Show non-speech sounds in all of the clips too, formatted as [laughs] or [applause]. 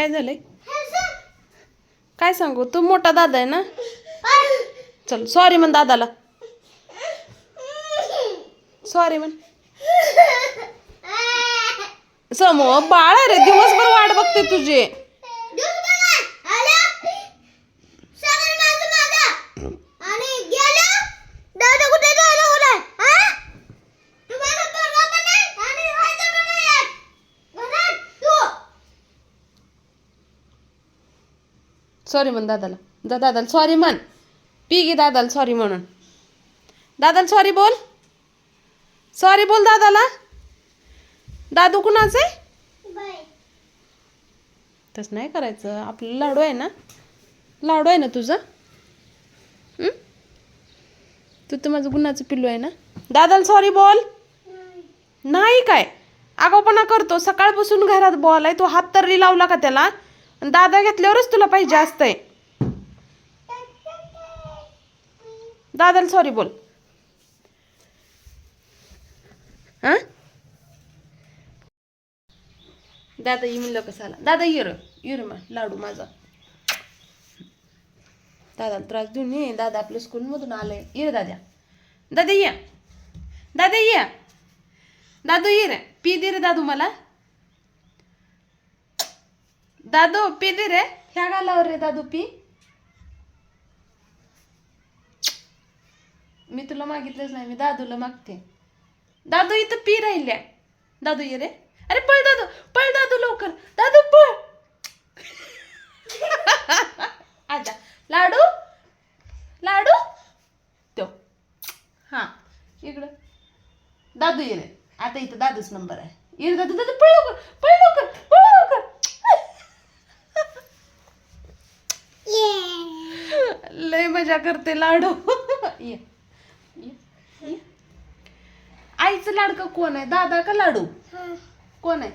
काय झालंय? काय सांगू? तू मोठा दादा आहे ना? चल सॉरी म्हण दादाला. सॉरी म्हण. समो बाळ रे दिवसभर वाट बघते तुझी. सॉरी म्हण दादाला. जा दादाला सॉरी म्हण. पी गे दादाला सॉरी म्हणून. दादाला सॉरी बोल. सॉरी बोल दादाला. दादू कुणाचं आहे? तसं नाही करायचं. आपलं लाडू आहे ना? लाडू आहे ना तुझं? तू तर माझं गुन्हाचं पिल्लू आहे ना? दादाला सॉरी बोल. नाही काय? आगाऊपणा करतो. सकाळपासून घरात बॉल आहे. तो हात तरी लावला का त्याला? दादा घेतल्यावरच तुला पाहिजे असतंय. दादाला सॉरी बोल. हा? दादा ये म्हणलं कसं आला दादा ये र मा लाडू माझा. दादा त्रास देऊन ये दादा आपल्या स्कूलमधून आलंय. ये दादा दाद्या. दादा ये. दादा ये. दादू ये रे पी दे रे दादू मला. दादू पी रे. ह्या गालावर रे दादू पी. मी तुला मागितलंच नाही मी दादूला मागते. दादू इथं पी राहिल्या. दादू ये रे. अरे पळ दादू पळ दादू लवकर. दादू पळ. [laughs] आजा. लाडू? लाडू? तो हा इकडं. दादू ये रे. आता इथं दादूच नंबर आहे. ये दादू दादू पळ लवकर पळ लवकर लय मजा करते लाडू. ये ये, ये. आईचं लाडकं कोण आहे? दादा का लाडू? कोण आहे?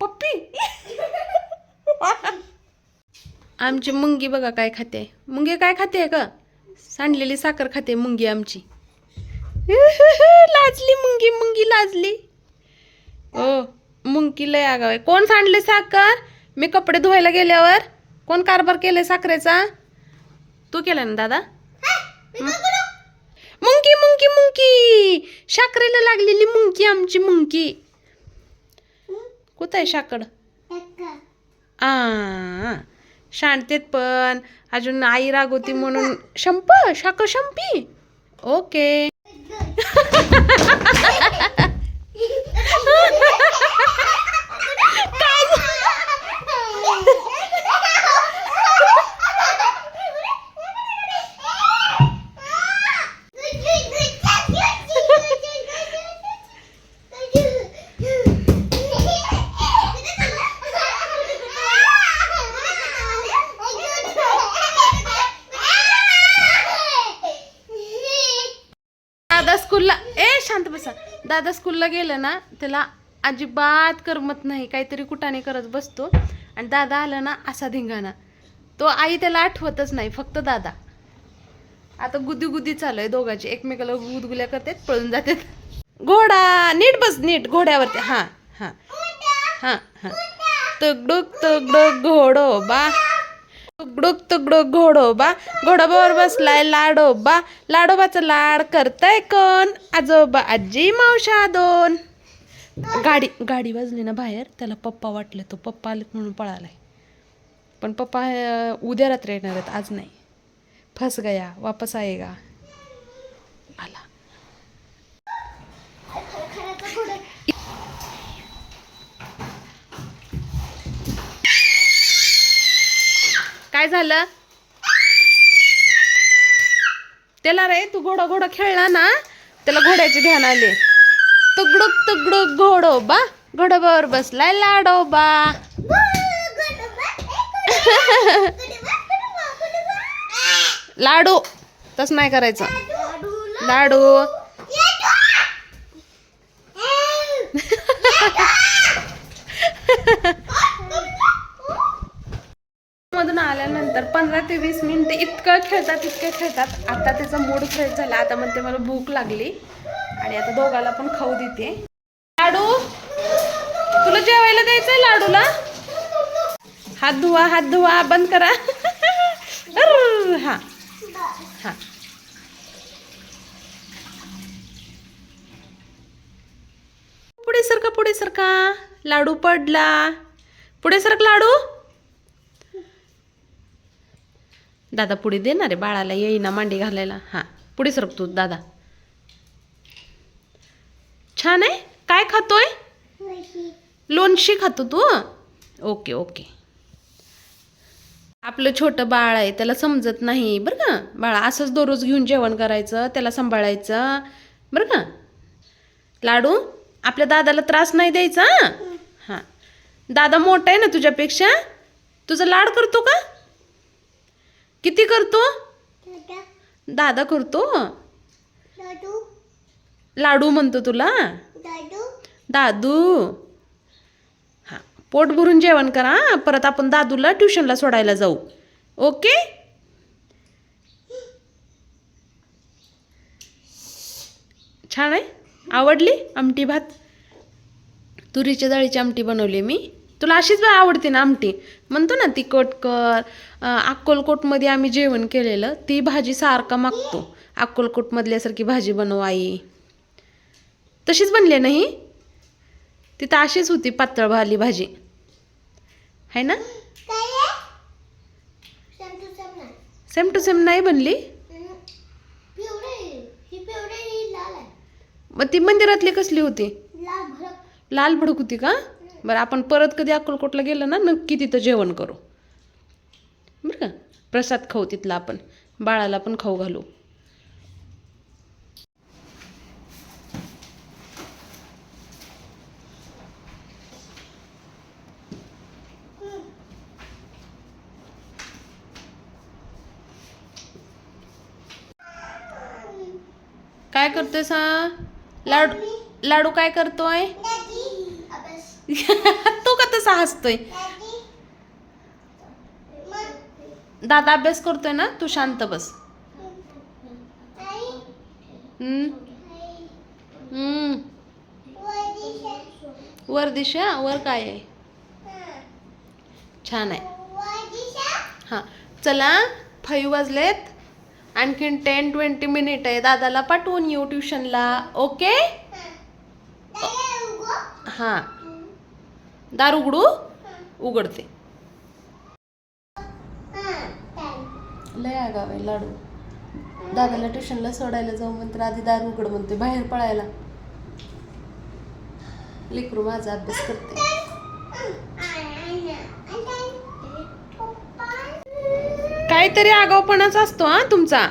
पप्पी. आमची मुंगी बघा काय खाते. मुंगी काय खाते का सांडलेली साखर खाते मुंगी आमची. लाजली मुंगी मुंगी लाजली. ओ मुंगी लय आगाव आहे. कोण सांडले साखर? मी कपडे धुवायला गेल्यावर. कोण कारभार केलाय साखरेचा? तू केला ना दादा? मुंकी मुंकी मुंकी! साखरेला लागलेली मुंकी आमची मुंकी. कुठं आहे साखर आ शांततेत पण. अजून आई रागवती म्हणून. शंप? शाकर शंपी? ओके. [laughs] दादा स्कूलला गेलं ना त्याला अजिबात करमत नाही काहीतरी कुटाने करत बसतो. आणि दादा आला ना असा धिंगाणा. तो आई त्याला आठवतच नाही फक्त दादा. आता गुदी गुदी चालू आहे दोघांची एकमेकाला गुदगुल्या करतात पळून जातात. घोडा नीट बस नीट घोड्यावरती. हां हां. हां हां. तगडुक तगडुक घोडो बा. तुकडुक तुकडुक घोडोबा घोडोबावर बसलाय लाडोबा लाडोबाचा लाड करताय कोण? आजोबा आजी मावशा दोन. गाडी गाडी वाजली ना बाहेर त्याला पप्पा वाटले तो पप्पा आलेत म्हणून पळालाय. पण पप्पा उद्या रात्री येणार आहेत आज नाही. फस गया वापस आएगा आला काय झालं? त्याला रे तू घोडा घोडा खेळला ना त्याला घोड्याचे ध्यान आले. तुकडुक तुकडुक घोडोबा घोडोबावर बसलाय लाडोबा लाडू तस नाही करायचं. लाडू. [laughs] तर पंधरा ते वीस मिनटं इतकं खेळतात इतकं खेळतात. आता त्याचा मूड फ्रेश झाला. आता म्हणते मला भूक लागली. आणि आता दोघाला पण खाऊ देते. लाडू? तुला जेवायला द्यायचंय लाडूला? हात धुवा हात धुवा. बंद करा. [laughs] हा. हा. पुढे सरका पुढे सरका. लाडू पडला. पुढे सरक लाडू. दादा पुढे देणार आहे बाळाला येईना मांडी घालायला. हा पुढे सरक तू दादा. छान आहे? काय खातोय? लोणशी खातो तू ओके ओके. आपलं छोटं बाळ आहे त्याला समजत नाही बरं का? बाळा असंच दररोज घेऊन जेवण करायचं त्याला सांभाळायचं बरं का? लाडू आपल्या दादाला त्रास नाही द्यायचा? हां. दादा मोठा आहे ना तुझ्यापेक्षा? तुझा लाड करतो का? किती करतो? दादा. करतो? लाडू म्हणतो तुला? दादू. हां पोट भरून जेवण करा? परत आपण दादूला ट्युशनला सोडायला जाऊ. ओके? छान आहे? आवडली आमटी भात? तुरीच्या डाळीची आमटी बनवली मी. तुला अशीच बा आवडते ना आमटी? म्हणतो ना तिखट कर अं, अक्कलकोटमध्ये आम्ही जेवण केलेलं ती भाजी सारखा मागतो. अक्कलकोटमधल्यासारखी भाजी बनव आई. तशीच बनली नाही तिथं अशीच होती पातळ भाली भाजी. आहे ना? सेम टू सेम नाही बनली? मग ती मंदिरातली कसली होती? लाल भडक होती का? बरं आपण परत कधी अक्कलकोटला गेलं ना नक्की तिथं जेवण करू. बरं का? प्रसाद खाऊ तिथला आपण. बाळाला पण खाऊ घालू. काय करतोय सा? लाडू लाडू काय करतोय? [laughs] तो का तसा हसतोय? दादा अभ्यास करतोय ना? तू शांत बस. वर दिशा वर काय आहे? छान आहे. हां. चला फाईव्ह वाजलेत. आणखीन टेन ट्वेंटी मिनिट आहे. दादाला पाठवून येऊ ट्युशनला. ओके? हां. दार उघडू उघडते लय आगाव आहे लाडू दादाला ट्युशनला सोडायला जाऊ म्हणते आधी दार उघड म्हणते बाहेर पळायला लेकरू माझा अभ्यास करते काहीतरी आगावपणाच असतो हा तुमचा